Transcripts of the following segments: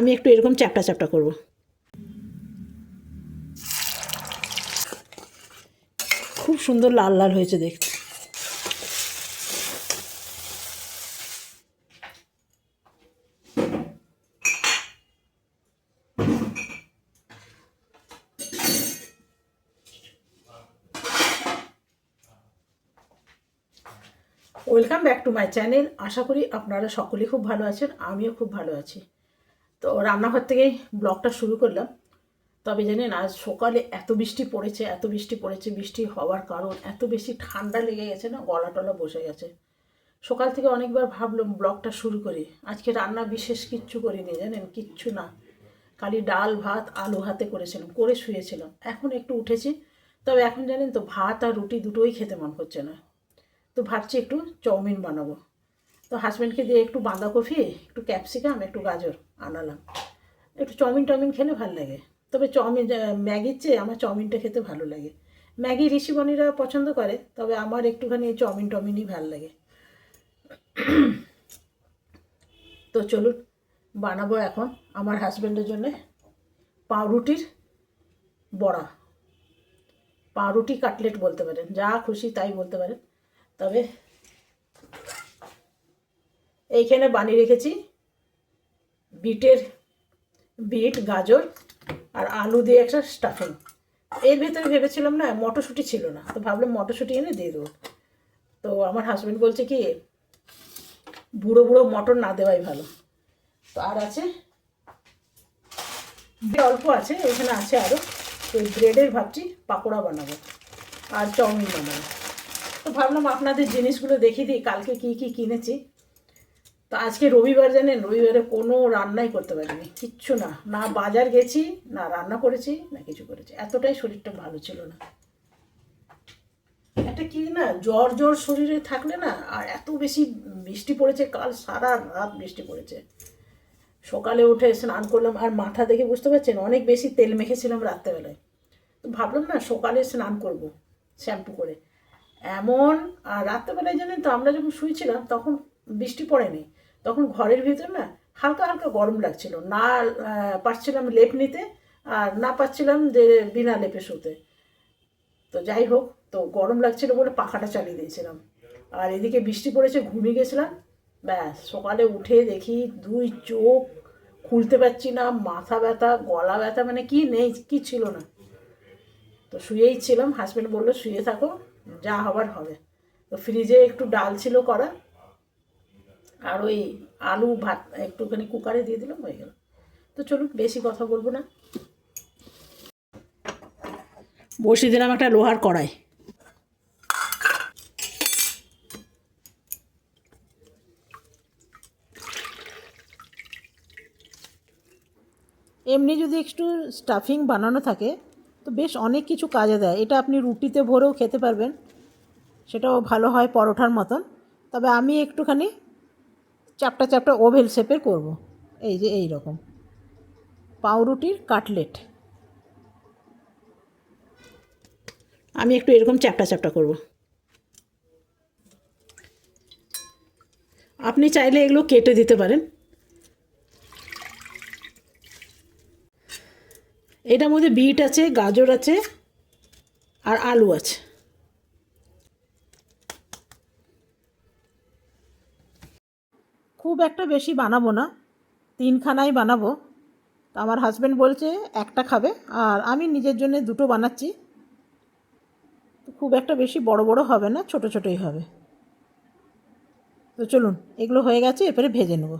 আমি একটু এরকম চ্যাপটা চ্যাপটা করব। খুব সুন্দর লাল লাল হয়েছে দেখতে। Welcome back to my channel আশা করি আপনারা সকলেই খুব ভালো আছেন, আমিও খুব ভালো আছি। তো রান্নাঘর থেকেই ব্লগটা শুরু করলাম। তবে জানেন, আজ সকালে এত বৃষ্টি পড়েছে, এত বৃষ্টি পড়েছে, বৃষ্টি হওয়ার কারণ, এত বেশি ঠান্ডা লেগে গেছে না গলা টলা বসে গেছে। সকাল থেকে অনেকবার ভাবলাম ব্লগটা শুরু করি। আজকে রান্না বিশেষ কিচ্ছু করিনি, জানেন, কিচ্ছু না। খালি ডাল, ভাত, আলু হাতে করেছিলাম, করে শুয়েছিলাম। এখন একটু উঠেছি, তবে এখন জানেন তো, ভাত আর রুটি দুটোই খেতে মন করছে না। তো ভাবছি একটু চাউমিন বানাবো। তো হাজব্যান্ডকে দিয়ে একটু বাঁধাকপি, একটু ক্যাপসিকাম একটু গাজর। আনালাম একটু চাউমিন টাউমিন খেলে ভালো লাগে। তবে চাউমিন ম্যাগির চেয়ে আমার চাউমিনটা খেতে ভালো লাগে। ম্যাগি ঋষিবনিরা পছন্দ করে, তবে আমার একটুখানি এই চাউমিন টাউমিনই ভালো লাগে। তো চলুন, বানাবো এখন আমার হাজব্যান্ডের জন্য পাউরুটির বড়া। পাউরুটি কাটলেট বলতে পারেন, যা খুশি তাই বলতে পারেন। তবে এইখানে বানিয়ে রেখেছি বিটের বিট, গাজর আর আলু দিয়ে একটা স্টাফিং এর ভেতরে ভেবেছিলাম না, মটরশুঁটি ছিল না। তো ভাবলাম মটরশুঁটি এনে দিয়ে দেবো। তো আমার হাজব্যান্ড বলছে কি, বুড়ো বুড়ো মটর না দেওয়াই ভালো। তো আর আছে অল্প আছে, এখানে আছে আরও তো ব্রেডের ভাবছি পাকোড়া বানাবো আর চাউমিন বানাবো। তো ভাবলাম আপনাদের জিনিসগুলো দেখিয়ে দিই, কালকে কী কী কিনেছি। তো আজকে রবিবার জানেন, রবিবারে কোনো রান্নাই করতে পারিনি, কিচ্ছু না। না বাজার গেছি, না রান্না করেছি, না কিছু করেছি। এতটাই শরীরটা ভালো ছিল না। একটা কি না, জ্বর জ্বর শরীরে থাকলে না, আর এত বেশি বৃষ্টি পড়েছে, কাল সারা রাত বৃষ্টি পড়েছে। সকালে উঠে স্নান করলাম, আর মাথা দেখে বুঝতে পারছেন, অনেক বেশি তেল মেখেছিলাম রাত্রেবেলায়। তো ভাবলাম না, সকালে স্নান করব, শ্যাম্পু করে। এমন, আর রাত্রেবেলায় জানেন তো, আমরা যখন শুয়েছিলাম, তখন বৃষ্টি পড়েনি। তখন ঘরের ভিতর না হালকা হালকা গরম লাগছিল। না পারছিলাম লেপ নিতে আর না পারছিলাম যে বিনা লেপে শুতে। তো যাই হোক, তো গরম লাগছিল বলে পাখাটা চালিয়ে দিয়েছিলাম। আর এদিকে বৃষ্টি পড়েছে, ঘুমিয়ে গেছিলাম। ব্যাস, সকালে উঠে দেখি দুই চোখ খুলতে পারছি না, মাথা ব্যথা, গলা ব্যথা মানে কি নেই, কি ছিল না। তো শুয়েই ছিলাম হাজব্যান্ড বলল, শুয়ে থাকো, যা হবার হবে। তো ফ্রিজে একটু ডাল ছিল করা আর ওই আলু ভাত একটুখানি কুকারে দিয়ে দিলাম, হয়ে গেল। তো চলুন, বেশি কথা বলব না। বসিয়ে দিলাম একটা লোহার কড়াই। এমনি যদি একটু স্টাফিং বানানো থাকে, তো বেশ অনেক কিছু কাজে দেয়। এটা আপনি রুটিতে ভরেও খেতে পারবেন। সেটাও ভালো হয় পরোটার মতন। তবে আমি একটুখানি চাপটা চাপটা ওভেল শেপের করব। এই যে এই রকম। পাউরুটির কাটলেট। আমি একটু এরকম চ্যাপটা চ্যাপটা করব। আপনি চাইলে এগুলো কেটে দিতে পারেন। এটার মধ্যে বিট আছে, গাজর আছে, আর আলু আছে। খুব একটা বেশি বানাবো না, তিনখানাই বানাবো। তো আমার হাজব্যান্ড বলছে, একটা খাবে। আর আমি নিজের জন্য দুটো বানাচ্ছি। তো খুব একটা বেশি বড় বড় হবে না, ছোট ছোটই হবে। তো চলুন, এগুলো হয়ে গেছে, এরপরে ভেজে নেব।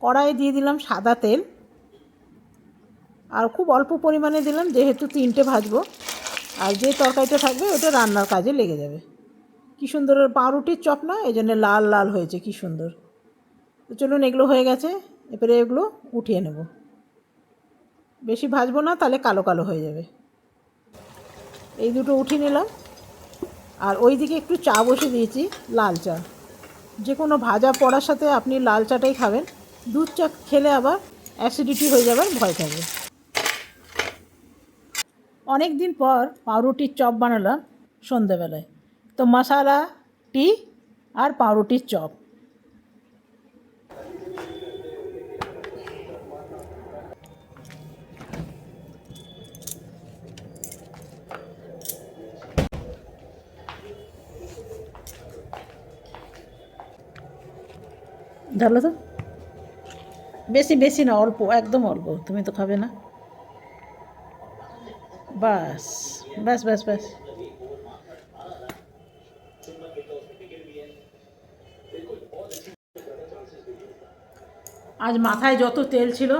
কড়াইয়ে দিয়ে দিলাম সাদা তেল। আর খুব অল্প পরিমাণে দিলাম, যেহেতু তিনটে ভাজবো। আর যে তরকারিটা থাকবে, ওটা রান্নার কাজে লেগে যাবে। কি সুন্দর পাউরুটির চপ না? এই জন্য লাল লাল হয়েছে, কি সুন্দর। তো চলুন এগুলো হয়ে গেছে, এবারে এগুলো উঠিয়ে নেব। বেশি ভাজবো না, তাহলে কালো কালো হয়ে যাবে। এই দুটো উঠিয়ে নিলাম। আর ওই দিকে একটু চা বসে দিয়েছি, লাল চা। যে কোনো ভাজা পড়ার সাথে আপনি লাল চাটাই খাবেন। দুধ চা খেলে আবার অ্যাসিডিটি হয়ে যাবার ভয় থাকবে অনেক দিন পর পাউরুটির চপ বানালাম সন্ধেবেলায় তো মশালা, টি আর পাউরুটির চপ। ধরলো তো? বেশি বেশি না, অল্প, একদম অল্প। তুমি তো খাবে না। বাস বাস বাস বাস। আজ মাথায় যত তেল ছিল,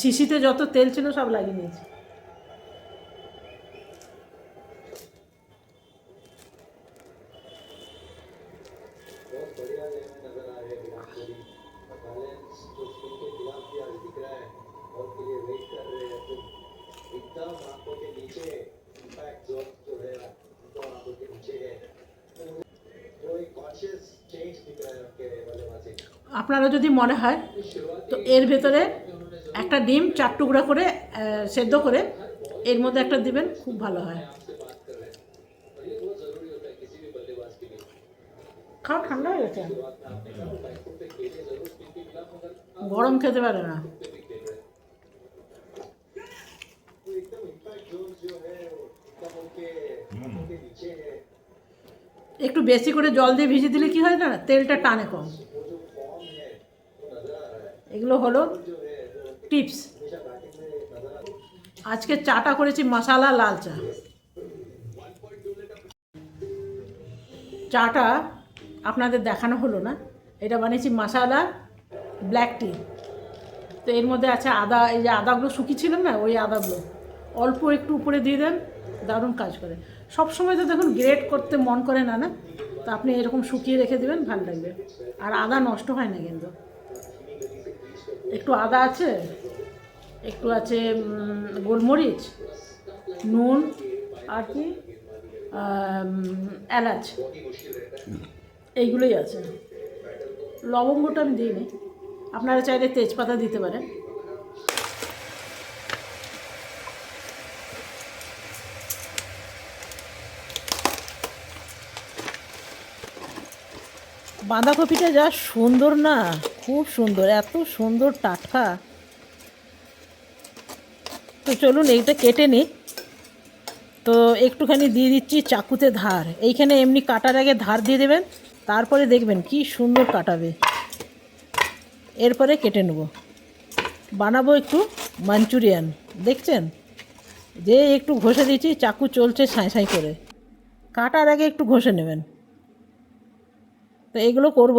শিশিতে যত তেল ছিল, সব লাগিয়ে নিয়েছি। আপনারা যদি মনে হয় এর ভেতরে একটা ডিম চার টুকরা করে সেদ্ধ করে এর মধ্যে একটা দিবেন, খুব ভালো হয়। খাওয়া ঠান্ডা হয়ে গেছে। গরম খেতে পারে না। একটু বেশি করে জল দিয়ে ভিজিয়ে দিলে কি হয় না তেলটা টানে কম। এগুলো হলো টিপস। আজকে চাটা করেছি মশালা লাল চা। চাটা আপনাদের দেখানো হলো না। এটা বানিয়েছি মশালা ব্ল্যাক টি। তো এর মধ্যে আছে আদা, এই যে আদাগুলো শুকিয়েছিলাম না, ওই আদাগুলো। অল্প একটু উপরে দিয়ে দেন, দারুণ কাজ করে। সব সময় তো দেখুন গ্রেট করতে মন করে না না? তো আপনি এরকম শুকিয়ে রেখে দেবেন, ভালো লাগবে। আর আদা নষ্ট হয় না কিন্তু। একটু আদা আছে, একটু আছে গোলমরিচ, নুন, আর কি এলাচ, এইগুলোই আছে। লবঙ্গটা আমি দিইনি। আপনারা চাইলে তেজপাতা দিতে পারেন। বাঁধাকপিটা যা সুন্দর না। খুব সুন্দর, এত সুন্দর টাটকা। তো চলুন এইটা কেটে নিই। তো একটুখানি দিয়ে দিচ্ছি চাকুতে ধার। এইখানে এমনি কাটার আগে ধার দিয়ে দেবেন, তারপরে দেখবেন কি সুন্দর কাটাবে। এরপরে কেটে নেব। বানাবো একটু মাঞ্চুরিয়ান, দেখছেন? যে একটু ঘষে দিচ্ছি, চাকু চলছে সাঁই সাঁই করে। কাটার আগে একটু ঘষে নেবেন। তো এগুলো করব।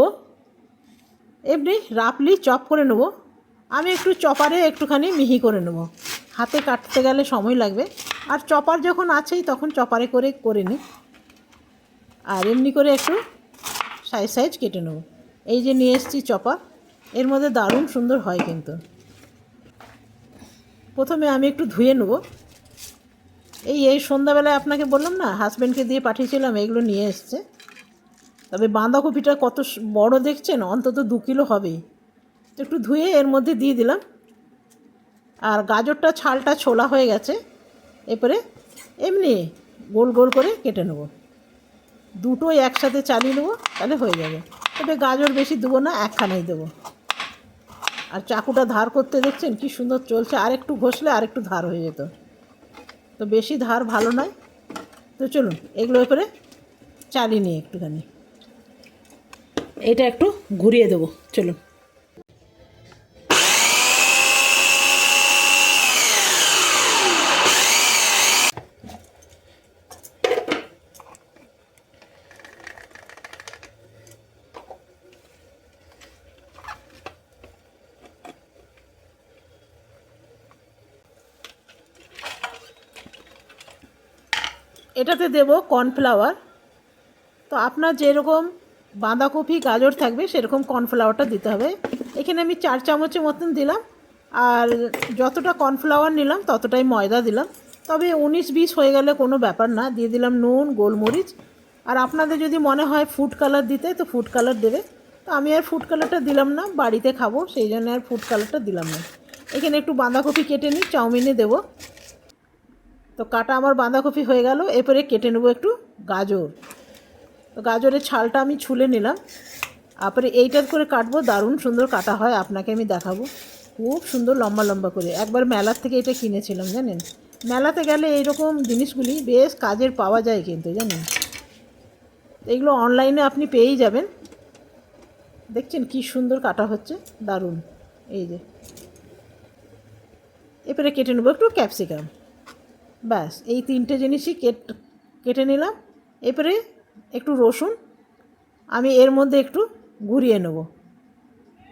এমনি রাফলি চপ করে নেব। আমি একটু চপারে একটুখানি মিহি করে নেব। হাতে কাটতে গেলে সময় লাগবে। আর চপার যখন আছেই তখন চপারে করে করে নিই। আর এমনি করে একটু সাইজ সাইজ কেটে নেব। এই যে নিয়ে এসেছি চপার, এর মধ্যে দারুণ সুন্দর হয় কিন্তু। প্রথমে আমি একটু ধুয়ে নেব। এই এই সন্ধ্যাবেলায় আপনাকে বললাম না হাজব্যান্ডকে দিয়ে পাঠিয়েছিলাম, এগুলো নিয়ে এসছে। তবে বাঁধাকপিটা কত বড় দেখছেন? অন্তত দু কিলো হবেই তো একটু ধুয়ে এর মধ্যে দিয়ে দিলাম। আর গাজরটা ছালটা ছোলা হয়ে গেছে। এরপরে এমনি গোল গোল করে কেটে নেব। দুটোই একসাথে চালিয়ে নেব, তাহলে হয়ে যাবে। তবে গাজর বেশি দেবো না, একখানাই দেবো। আর চাকুটা ধার করতে দেখছেন কি সুন্দর চলছে। আর একটু ঘষলে আর একটু ধার হয়ে যেত। তো বেশি ধার ভালো নয়। তো চলুন, এগুলো করে চালিয়ে নিই একটুখানি। এটা একটু ঘুরিয়ে দেবো চলুন। এটাতে দেব কর্নফ্লাওয়ার তো আপনার যেরকম বাঁধাকপি, গাজর থাকবে, সেরকম কর্নফ্লাওয়ারটা দিতে হবে। এখানে আমি চার চামচের মতন দিলাম, আর যতটা কর্নফ্লাওয়ার নিলাম, ততটাই ময়দা দিলাম। তবে উনিশ বিশ হয়ে গেলে কোনো ব্যাপার না, দিয়ে দিলাম নুন, গোলমরিচ। আর আপনাদের যদি মনে হয় ফুড কালার দিতে, তো ফুড কালার দেবে। তো আমি আর ফুড কালারটা দিলাম না, বাড়িতে খাব, সেই জন্য আর ফুড কালারটা দিলাম না। এখানে একটু বাঁধাকপি কেটে নিই চাউমিনে দেবো। তো কাটা আমার বাঁধাকপি হয়ে গেল, এরপরে কেটে নেব একটু গাজর। গাজরের ছালটা আমি ছুলে নিলাম। তারপরে এইটার করে কাটবো, দারুণ সুন্দর কাটা হয়, আপনাকে আমি দেখাবো। খুব সুন্দর লম্বা লম্বা করে। একবার মেলার থেকে এটা কিনেছিলাম, জানেন? মেলাতে গেলে এইরকম জিনিসগুলি বেশ কাজের পাওয়া যায় কিন্তু, জানেন? এগুলো অনলাইনে আপনি পেয়েই যাবেন। দেখছেন কি সুন্দর কাটা হচ্ছে, দারুণ। এই যে। এবারে কেটে নেব একটু ক্যাপসিকাম। ব্যাস, এই তিনটে জিনিসই কেট, কেটে নিলাম। এবারে একটু রসুন, আমি এর মধ্যে একটু ঘুরিয়ে নেব।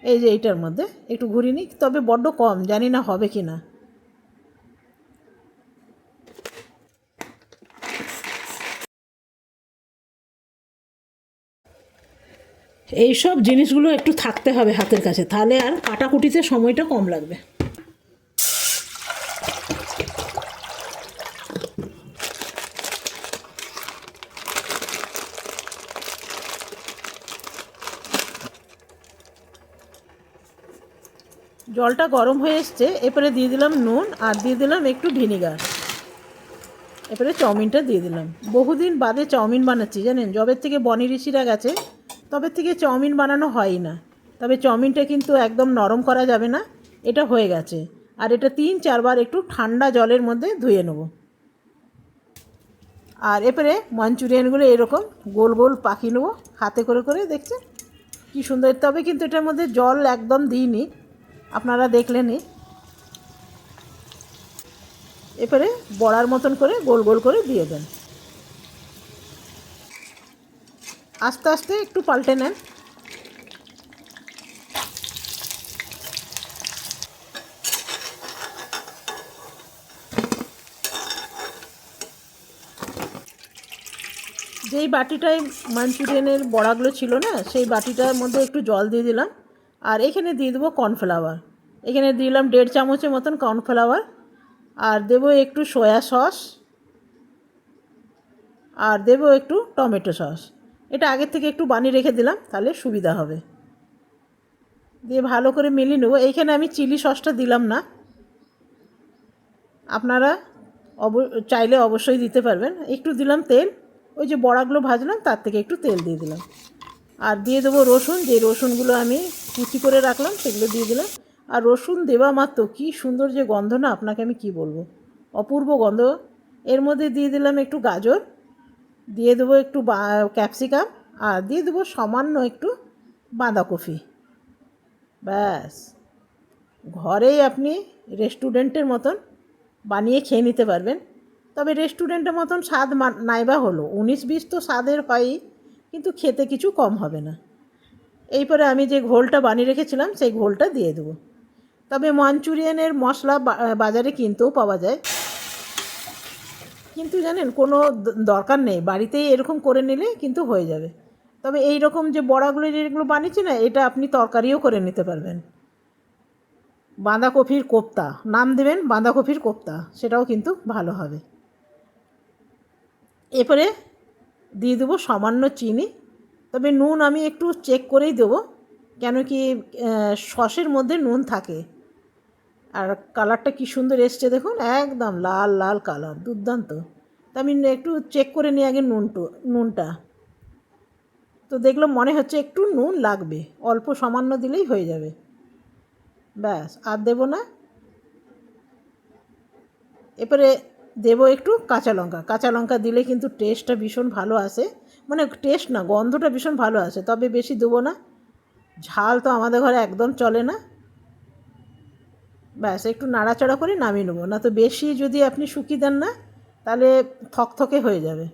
এই যে এইটার মধ্যে একটু ঘুরিয়ে নিই, তবে বড্ড কম, জানি না হবে কি না এই সব জিনিসগুলো একটু থাকতে হবে হাতের কাছে, তাহলে আর কাটাকুটিতে সময়টা কম লাগবে। জলটা গরম হয়ে এসছে, এরপরে দিয়ে দিলাম নুন আর দিয়ে দিলাম একটু ভিনিগার। এরপরে চাউমিনটা দিয়ে দিলাম। বহুদিন বাদে চাউমিন বানাচ্ছি, জানেন? জবের থেকে বনি ঋষিরা গেছে, তবে থেকে চাউমিন বানানো হয় না। তবে চাউমিনটা কিন্তু একদম নরম করা যাবে না, এটা হয়ে গেছে। আর এটা তিন চারবার একটু ঠান্ডা জলের মধ্যে ধুয়ে নেব। আর এরপরে মাঞ্চুরিয়ানগুলো এরকম গোল গোল পাকিয়ে নেব, হাতে করে করে দেখছে কী সুন্দর, তবে কিন্তু এটার মধ্যে জল একদম দিইনি। আপনারা দেখলেনই এরপরে বড়ার মতন করে গোল গোল করে দিয়ে দেন। আস্তে আস্তে একটু পাল্টে নেন। যেই বাটিটায় মাঞ্চুরিয়ানের বড়াগুলো ছিল না, সেই বাটিটার মধ্যে একটু জল দিয়ে দিলাম। আর এখানে দিয়ে দেবো কর্নফ্লাওয়ার। এখানে দিলাম দেড় চামচের মতন কর্নফ্লাওয়ার। আর দেবো একটু সয়া সস। আর দেবো একটু টমেটো সস। এটা আগের থেকে একটু বানিয়ে রেখে দিলাম, তাহলে সুবিধা হবে। দিয়ে ভালো করে মিলিয়ে নেব। এইখানে আমি চিলি সসটা দিলাম না। আপনারা অব, চাইলে অবশ্যই দিতে পারবেন। একটু দিলাম তেল। ওই যে বড়াগুলো ভাজলাম, তার থেকে একটু তেল দিয়ে দিলাম। আর দিয়ে দেবো রসুন, যে রসুনগুলো আমি কুচি করে রাখলাম, সেগুলো দিয়ে দিলাম। আর রসুন দেওয়া মাত্র, কী সুন্দর যে গন্ধ না, আপনাকে আমি কি বলব? অপূর্ব গন্ধ। এর মধ্যে দিয়ে দিলাম একটু গাজর, দিয়ে দেবো একটু ক্যাপসিকাম, আর দিয়ে দেবো সামান্য একটু বাঁধাকপি। ব্যাস। ঘরেই আপনি রেস্টুরেন্টের মতন বানিয়ে খেয়ে নিতে পারবেন। তবে রেস্টুরেন্টের মতন স্বাদ নাইবা হলো। উনিশ বিশ তো স্বাদের হয়ই কিন্তু খেতে কিছু কম হবে না। এইপরে আমি যে ঘোলটা বানিয়ে রেখেছিলাম, সেই ঘোলটা দিয়ে দেবো। তবে মাঞ্চুরিয়ানের মশলা বাজারে কিনতেও পাওয়া যায়। কিন্তু জানেন, কোনো দরকার নেই। বাড়িতেই এরকম করে নিলে কিন্তু হয়ে যাবে। তবে এই রকম যে বড়াগুলো যেগুলো বানিয়েছি না, এটা আপনি তরকারিও করে নিতে পারবেন। বাঁধাকপির কোপ্তা, নাম দেবেন বাঁধাকপির কোপ্তা, সেটাও কিন্তু ভালো হবে। এরপরে দিয়ে দেবো সামান্য চিনি। তবে নুন আমি একটু চেক করেই দেবো, কেন কি সসের মধ্যে নুন থাকে। আর কালারটা কি সুন্দর এসছে দেখুন, একদম লাল লাল কালার দুর্দান্ত। তা আমি একটু চেক করে নিই আগে নুনটু নুনটা। তো দেখলাম মনে হচ্ছে একটু নুন লাগবে, অল্প সামান্য দিলেই হয়ে যাবে। ব্যাস, আর দেবো না। এরপরে দেবো একটু কাঁচা লঙ্কা। কাঁচা লঙ্কা দিলে কিন্তু টেস্টটা ভীষণ ভালো আসে। মানে টেস্ট না, গন্ধটা ভীষণ ভালো আসে, তবে বেশি দেবো না। ঝাল তো আমাদের ঘরে একদম চলে না। ব্যাস, একটু নাড়াচাড়া করে নামিয়ে নেব। না তো বেশি যদি আপনি শুকিয়ে দেন না, তাহলে থকথকে হয়ে যাবে।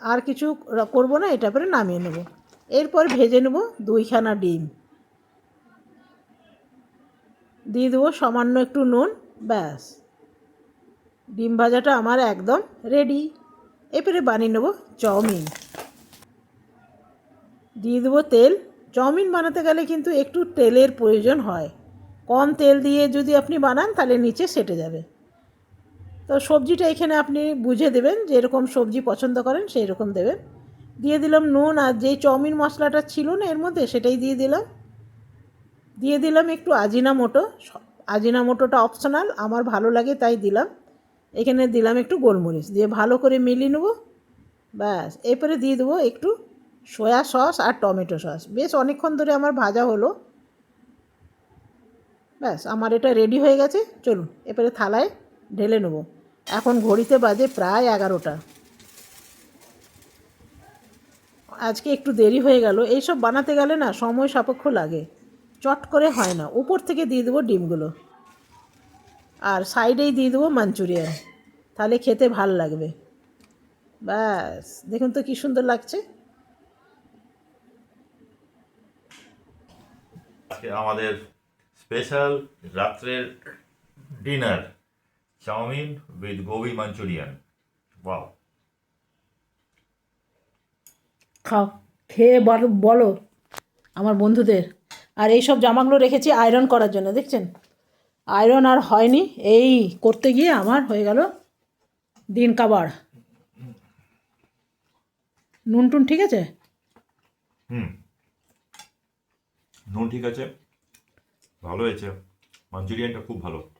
আর কিছু করব না এটা পরে নামিয়ে নেব। এরপর ভেজে নেব দুইখানা ডিম। দিয়ে দেবো সামান্য একটু নুন, ব্যাস। ডিম ভাজাটা আমার একদম রেডি এরপরে বানিয়ে নেব চাউমিন। দিয়ে দেবো তেল। চাউমিন বানাতে গেলে কিন্তু একটু তেলের প্রয়োজন হয়। কম তেল দিয়ে যদি আপনি বানান, তাহলে নিচে সেটে যাবে। তো সবজিটা এখানে আপনি বুঝে দেবেন যে এরকম সবজি পছন্দ করেন সেই রকম দেবেন। দিয়ে দিলাম নুন আর যেই চাউমিন মশলাটা ছিল না, এর মধ্যে সেটাই দিয়ে দিলাম। দিয়ে দিলাম একটু আজিনা মোটো। আজিনা মোটোটা অপশনাল আমার ভালো লাগে তাই দিলাম। এখানে দিলাম একটু গোলমরিচ, দিয়ে ভালো করে মিলিয়ে নেব। ব্যাস, এরপরে দিয়ে দেবো একটু সয়া সস আর টমেটো সস। বেশ অনেকক্ষণ ধরে আমার ভাজা হলো। ব্যাস, আমার এটা রেডি হয়ে গেছে। চলুন, এরপরে থালায় ঢেলে নেব। এখন ঘড়িতে বাজে প্রায় এগারোটা। আজকে একটু দেরি হয়ে গেল। এইসব বানাতে গেলে না সময় সাপেক্ষ লাগে। চট করে হয় না। উপর থেকে দিয়ে দেবো ডিমগুলো। আর সাইডেই দিয়ে দেবো মাঞ্চুরিয়ান। তাহলে খেতে ভালো লাগবে। ব্যাস দেখুন তো কী সুন্দর লাগছে। আমাদের স্পেশাল রাত্রের dinner chowmein with gobi manchurian. Wow. খাও খেয়ে বলো বলো আমার বন্ধুদের। আর এইসব জামাগুলো রেখেছি আয়রন করার জন্য দেখছেন? আয়রন আর হয়নি, এই করতে গিয়ে আমার হয়ে গেল দিন কাবার। নুন টুন ঠিক আছে? হুম। নুন ঠিক আছে। ভালো হয়েছে। মাঞ্চুরিয়ানটা খুব ভালো।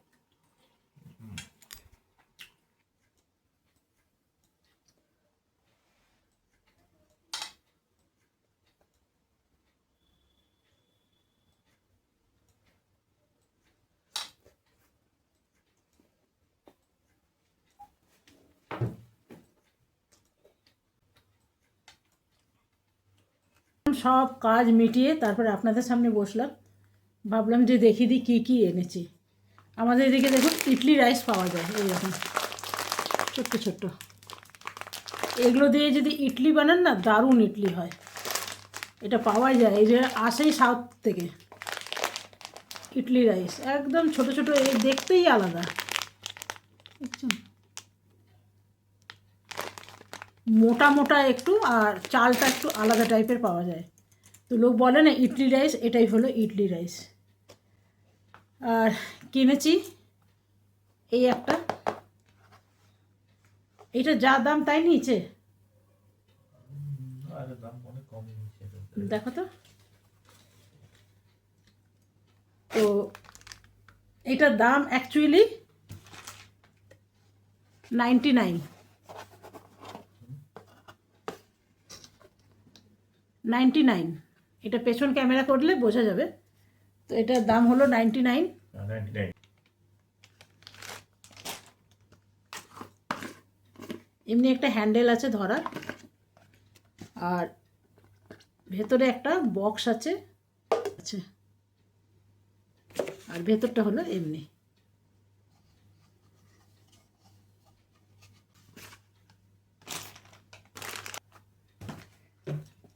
সব কাজ মিটিয়ে তারপরে আপনাদের সামনে বসলাম। ভাবলাম যে দেখি দিই কী কী এনেছি। আমাদের এদিকে দেখুন, ইডলি রাইস পাওয়া যায়, এইরকম। ছোট্ট ছোট্ট। এগুলো দিয়ে যদি ইডলি বানান না, দারুণ ইডলি হয়। এটা পাওয়া যায়, এই যে আসেই সাউথ থেকে। ইডলি রাইস, একদম ছোট ছোট এই দেখতেই আলাদা। দেখছেন? মোটা মোটা একটু আর চালটা একটু আলাদা টাইপের পাওয়া যায়। তো লোক বলে না, ইডলি রাইস, এটাই হলো ইডলি রাইস। আর কিনেছি এই একটা। এটা যা দাম তাই নিয়েছে? দেখো তো। তো এটার দাম actually ninety nine ninety nine এটা পেছন ক্যামেরা করলে বোঝা যাবে। তো এটার দাম হলো নাইনটি নাইন এমনি একটা হ্যান্ডেল আছে ধরার। আর ভেতরে একটা বক্স আছে আছে। আর ভেতরটা হলো এমনি।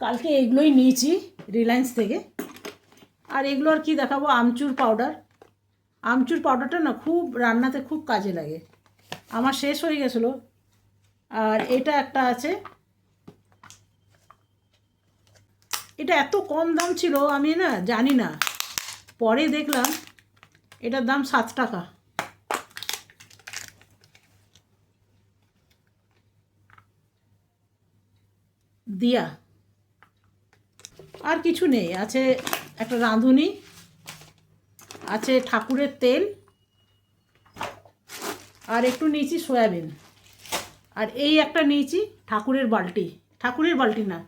কালকে এগুলোই নিয়েছি। রিলায়েন্স থেকে। আর এগুলো আর কি দেখাবো? আমচুর পাউডার আমচুর পাউডারটা না খুব রান্নাতে খুব কাজে লাগে। আমার শেষ হয়ে গেছিল। আর এটা একটা আছে। এটা এত কম দাম ছিল, আমি না জানি না। পরে দেখলাম, এটার দাম সাত টাকা। দিয়া। আর কিছু নেই। আছে একটা রাঁধুনি, আছে ঠাকুরের তেল, আর একটু নিয়েছি সয়াবিন। আর এই একটা নিয়েছি ঠাকুরের বালতি। ঠাকুরের বালতি না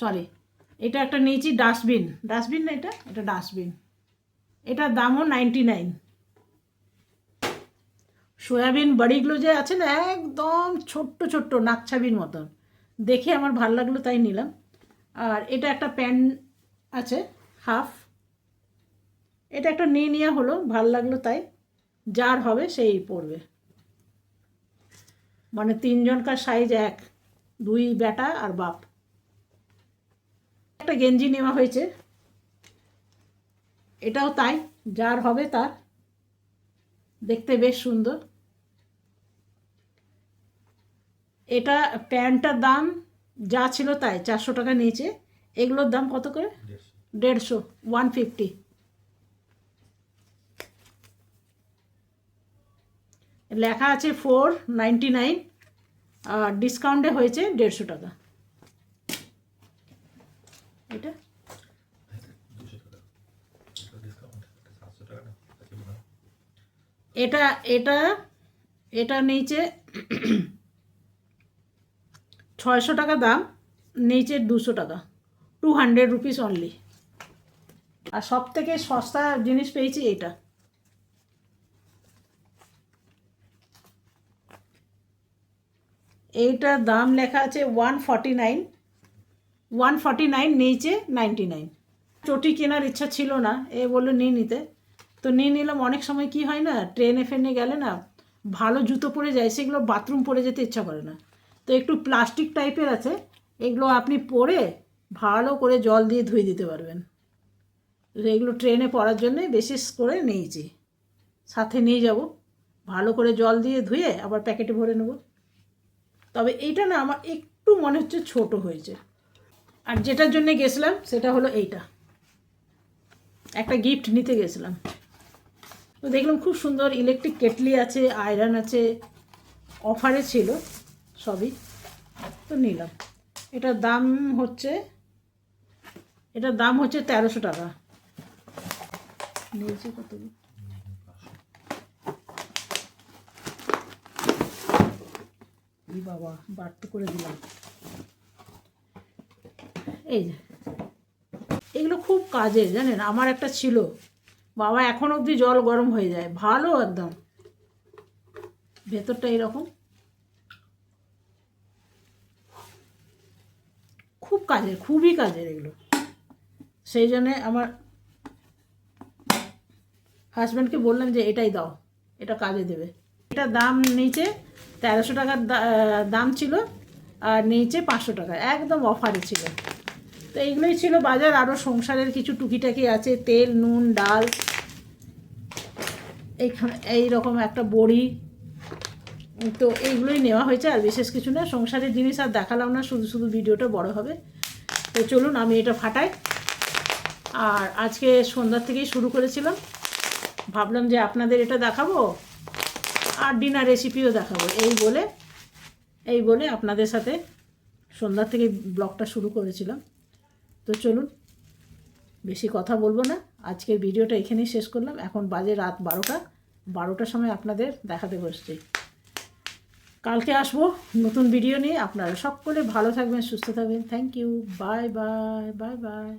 সরি এটা একটা নিয়েছি ডাস্টবিন। ডাস্টবিন না এটা? এটা ডাস্টবিন। এটার দামও নাইনটি নাইন সয়াবিন বাড়িগুলো যে আছে না, একদম ছোট্ট ছোট্ট নাকছাবির মতন। দেখে আমার ভালো লাগল, তাই নিলাম। আর এটা একটা প্যান আছে, হাফ। এটা একটা নিয়ে নেওয়া হলো, ভালো লাগল তাই। যার হবে সেই পড়বে মানে তিনজনকার সাইজ এক, দুই বেটা আর বাপ। একটা গেঞ্জি নেওয়া হয়েছে। এটাও তাই, যার হবে তার। দেখতে বেশ সুন্দর। এটা প্যান্টটার দাম যা ছিল তাই, চারশো টাকা নিয়েছে। এগুলোর দাম কত করে? দেড়শো, ওয়ান ফিফটি। লেখা আছে ফোর নাইনটি নাইন, আর ডিসকাউন্টে হয়েছে দেড়শো টাকা। এটা? এটা এটা এটা নিচে ছয়শো টাকা দাম নিচে দুশো টাকা। টু হান্ড্রেড রুপিস অনলি আর সব থেকে সস্তা জিনিস পেয়েছি এটা এইটার দাম লেখা আছে one forty nine one forty nine নিচে নাইনটি নাইন চটি কেনার ইচ্ছা ছিল না, এ বলল নিয়ে নিতে। তো নিয়ে নিলাম। অনেক সময় কি হয় না, ট্রেনে ফেনে গেলে না, ভালো জুতো পরে যায়, সেগুলো বাথরুম পরে যেতে ইচ্ছা করে না। তো একটু প্লাস্টিক টাইপের আছে, এগুলো আপনি পরে ভালো করে জল দিয়ে ধুয়ে দিতে পারবেন। এগুলো ট্রেনে পড়ার জন্যে বিশেষ করে নিয়েছি। সাথে নিয়ে যাব, ভালো করে জল দিয়ে ধুয়ে আবার প্যাকেটে ভরে নেব। তবে এইটা না আমার একটু মনে হচ্ছে ছোট হয়েছে। আর যেটার জন্য গেছিলাম সেটা হলো এইটা। একটা গিফট নিতে গেছিলাম। তো দেখলাম খুব সুন্দর ইলেকট্রিক কেটলি আছে আয়রন আছে অফারে ছিল। সবই। তো নিলাম। এটার দাম হচ্ছে, এটার দাম হচ্ছে তেরোশো টাকা। নিয়েছি কত? বাবা, বাড়তে করে দিলাম। এই যে, এগুলো খুব কাজের, জানেন? আমার একটা ছিল। বাবা এখন অবধি জল গরম হয়ে যায়। ভালো একদম। ভেতরটা এরকম খুব কাজের, খুবই কাজের এগুলো। সেই জন্যে আমার হাজব্যান্ডকে বললাম যে, এটাই দাও, এটা কাজে দেবে। এটা দাম নিচে তেরোশো টাকার দাম ছিল আর নিচে পাঁচশো টাকা, একদম অফারে ছিল। তো এইগুলোই ছিল বাজার। আরও সংসারের কিছু টুকিটাকি আছে, তেল, নুন, ডাল। এইখানে এইরকম একটা বড়ি। তো এইগুলোই নেওয়া হয়েছে, আর বিশেষ কিছু না। সংসারের জিনিস আর দেখালাম না, শুধু শুধু ভিডিওটা বড় হবে। তো চলুন আমি এটা ফাটাই। আর আজকে সন্ধ্যার থেকেই শুরু করেছিলাম। ভাবলাম যে আপনাদের এটা দেখাবো আর ডিনার রেসিপিও দেখাবো। এই বলে এই বলে আপনাদের সাথে সন্ধ্যার থেকে ব্লগটা শুরু করেছিলাম। তো চলুন, বেশি কথা বলব না। আজকের ভিডিওটা এখানেই শেষ করলাম। এখন বাজে রাত বারোটা। বারোটার সময় আপনাদের দেখাতে বসছি। কালকে আসব নতুন ভিডিও নিয়ে। আপনারা সকলে ভালো থাকবেন, সুস্থ থাকবেন। Thank you bye bye bye bye